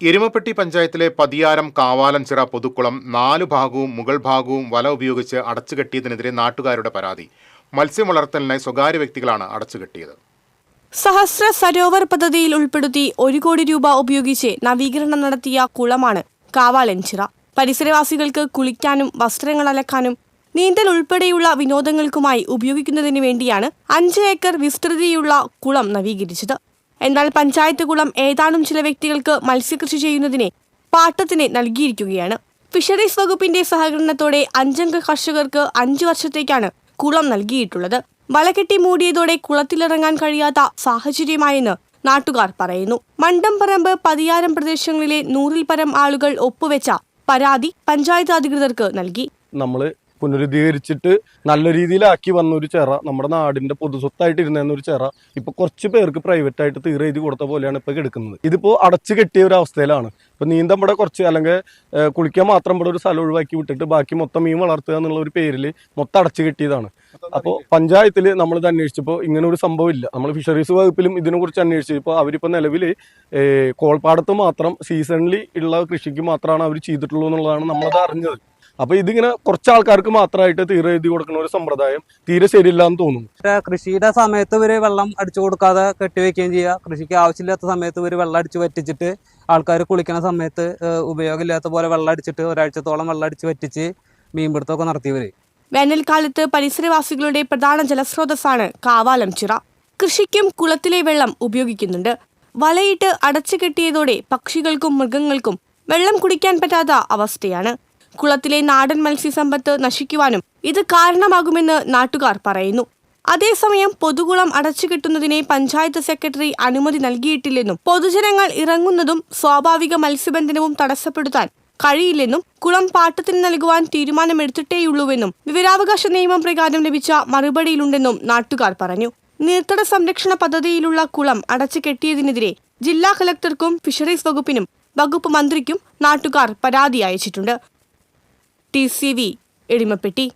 എരുമപ്പെട്ടി പഞ്ചായത്തിലെ പതിയാരം കാവാലൻചിറ പൊതുക്കുളം നാലു ഭാഗവും മുകൾ ഭാഗവും വല ഉപയോഗിച്ച് അടച്ചുകെട്ടിയതിനെതിരെ നാട്ടുകാരുടെ പരാതി. മത്സ്യം വളർത്തലിനായി സ്വകാര്യ വ്യക്തികളാണ് അടച്ചുകെട്ടിയത്. സഹസ്ര സരോവർ പദ്ധതിയിൽ ഉൾപ്പെടുത്തി ഒരു കോടി രൂപ ഉപയോഗിച്ച് നവീകരണം നടത്തിയ കുളമാണ് കാവാലൻചിറ. പരിസരവാസികൾക്ക് കുളിക്കാനും വസ്ത്രങ്ങൾ അലക്കാനും നീന്തൽ ഉൾപ്പെടെയുള്ള വിനോദങ്ങൾക്കുമായി ഉപയോഗിക്കുന്നതിന് വേണ്ടിയാണ് അഞ്ച് ഏക്കർ വിസ്തൃതിയുള്ള കുളം നവീകരിച്ചത്. എന്നാൽ പഞ്ചായത്ത് കുളം ഏതാനും ചില വ്യക്തികൾക്ക് മത്സ്യകൃഷി ചെയ്യുന്നതിനെ പാട്ടത്തിന് നൽകിയിരിക്കുകയാണ്. ഫിഷറീസ് വകുപ്പിന്റെ സഹകരണത്തോടെ അഞ്ചംഗ കർഷകർക്ക് അഞ്ചു വർഷത്തേക്കാണ് കുളം നൽകിയിട്ടുള്ളത്. വലകെട്ടി മൂടിയതോടെ കുളത്തിലിറങ്ങാൻ കഴിയാത്ത സാഹചര്യമായെന്ന് നാട്ടുകാർ പറയുന്നു. മണ്ടംപറമ്പ് പതിയാരം പ്രദേശങ്ങളിലെ നൂറിൽ പരം ആളുകൾ ഒപ്പുവെച്ച പരാതി പഞ്ചായത്ത് അധികൃതർക്ക് നൽകി. നമ്മൾ പുനരുദ്ധീകരിച്ചിട്ട് നല്ല രീതിയിലാക്കി വന്ന ഒരു ചെറ. നമ്മുടെ നാടിന്റെ പൊതുസ്വത്തായിട്ട് ഇരുന്ന ഒരു ചെറ. ഇപ്പൊ കുറച്ച് പേർക്ക് പ്രൈവറ്റ് ആയിട്ട് തീർ എഴുതി കൊടുത്ത പോലെയാണ് ഇപ്പൊ കിടക്കുന്നത്. ഇതിപ്പോ അടച്ചു കെട്ടിയ ഒരു അവസ്ഥയിലാണ്. ഇപ്പൊ നീന്തം കുറച്ച് അല്ലെങ്കിൽ കുളിക്കാൻ മാത്രം ഇവിടെ ഒരു സ്ഥലം ഒഴിവാക്കി വിട്ടിട്ട് ബാക്കി മൊത്തം മീൻ വളർത്തുക എന്നുള്ള ഒരു പേരിൽ മൊത്തം അടച്ചു കെട്ടിയതാണ്. അപ്പോൾ പഞ്ചായത്തിൽ നമ്മൾ ഇത് അന്വേഷിച്ചപ്പോൾ ഇങ്ങനെ ഒരു സംഭവം ഇല്ല. നമ്മൾ ഫിഷറീസ് വകുപ്പിലും ഇതിനെക്കുറിച്ച് അന്വേഷിച്ചപ്പോൾ അവരിപ്പോൾ നിലവിൽ കോൾപാടത്ത് മാത്രം സീസണലി ഉള്ള കൃഷിക്ക് മാത്രമാണ് അവർ ചെയ്തിട്ടുള്ളൂ എന്നുള്ളതാണ് നമ്മളത് അറിഞ്ഞത്. അപ്പൊ ഇതിങ്ങനെ കുറച്ച് ആൾക്കാർക്ക് മാത്രമായിട്ട് തീരെ എഴുതി കൊടുക്കുന്ന ഒരു സമ്പ്രദായം തീരെ ശരിയില്ല എന്ന് തോന്നുന്നു കൃഷിയുടെ സമയത്ത് ഇവർ വെള്ളം അടിച്ചു കൊടുക്കാതെ കെട്ടിവെക്കുകയും ചെയ്യുക. കൃഷിക്ക് ആവശ്യമില്ലാത്ത സമയത്ത് ഇവർ വെള്ളം അടിച്ചു വറ്റിച്ചിട്ട് ആൾക്കാർ കുളിക്കുന്ന സമയത്ത് ഉപയോഗമില്ലാത്ത പോലെ വെള്ളം അടിച്ചിട്ട് ഒരാഴ്ചത്തോളം വെള്ളം അടിച്ച് വറ്റിച്ച് മീൻപിടുത്തമൊക്കെ നടത്തിയവര് വേനൽക്കാലത്ത് പരിസരവാസികളുടെ പ്രധാന ജലസ്രോതസ്സാണ് കാവാലം ചിറ കൃഷിക്കും കുളത്തിലെ വെള്ളം ഉപയോഗിക്കുന്നുണ്ട്. വലയിട്ട് അടച്ചു കെട്ടിയതോടെ പക്ഷികൾക്കും മൃഗങ്ങൾക്കും വെള്ളം കുടിക്കാൻ പറ്റാത്ത അവസ്ഥയാണ്. കുളത്തിലെ നാടൻ മത്സ്യസമ്പത്ത് നശിക്കുവാനും ഇത് കാരണമാകുമെന്ന് നാട്ടുകാർ പറയുന്നു. അതേസമയം പൊതുകുളം അടച്ചുകെട്ടുന്നതിനെ പഞ്ചായത്ത് സെക്രട്ടറി അനുമതി നൽകിയിട്ടില്ലെന്നും പൊതുജനങ്ങൾ ഇറങ്ങുന്നതും സ്വാഭാവിക മത്സ്യബന്ധനവും തടസ്സപ്പെടുത്താൻ കഴിയില്ലെന്നും കുളം പാട്ടത്തിന് നൽകുവാൻ തീരുമാനമെടുത്തിട്ടേയുള്ളൂവെന്നും വിവരാവകാശ നിയമം പ്രകാരം ലഭിച്ച മറുപടിയിലുണ്ടെന്നും നാട്ടുകാർ പറഞ്ഞു. നീർത്തട സംരക്ഷണ പദ്ധതിയിലുള്ള കുളം അടച്ചു കെട്ടിയതിനെതിരെ ജില്ലാ കളക്ടർക്കും ഫിഷറീസ് വകുപ്പിനും വകുപ്പ് മന്ത്രിക്കും നാട്ടുകാർ പരാതി അയച്ചിട്ടുണ്ട്. T C V എടിമപ്പെട്ടി.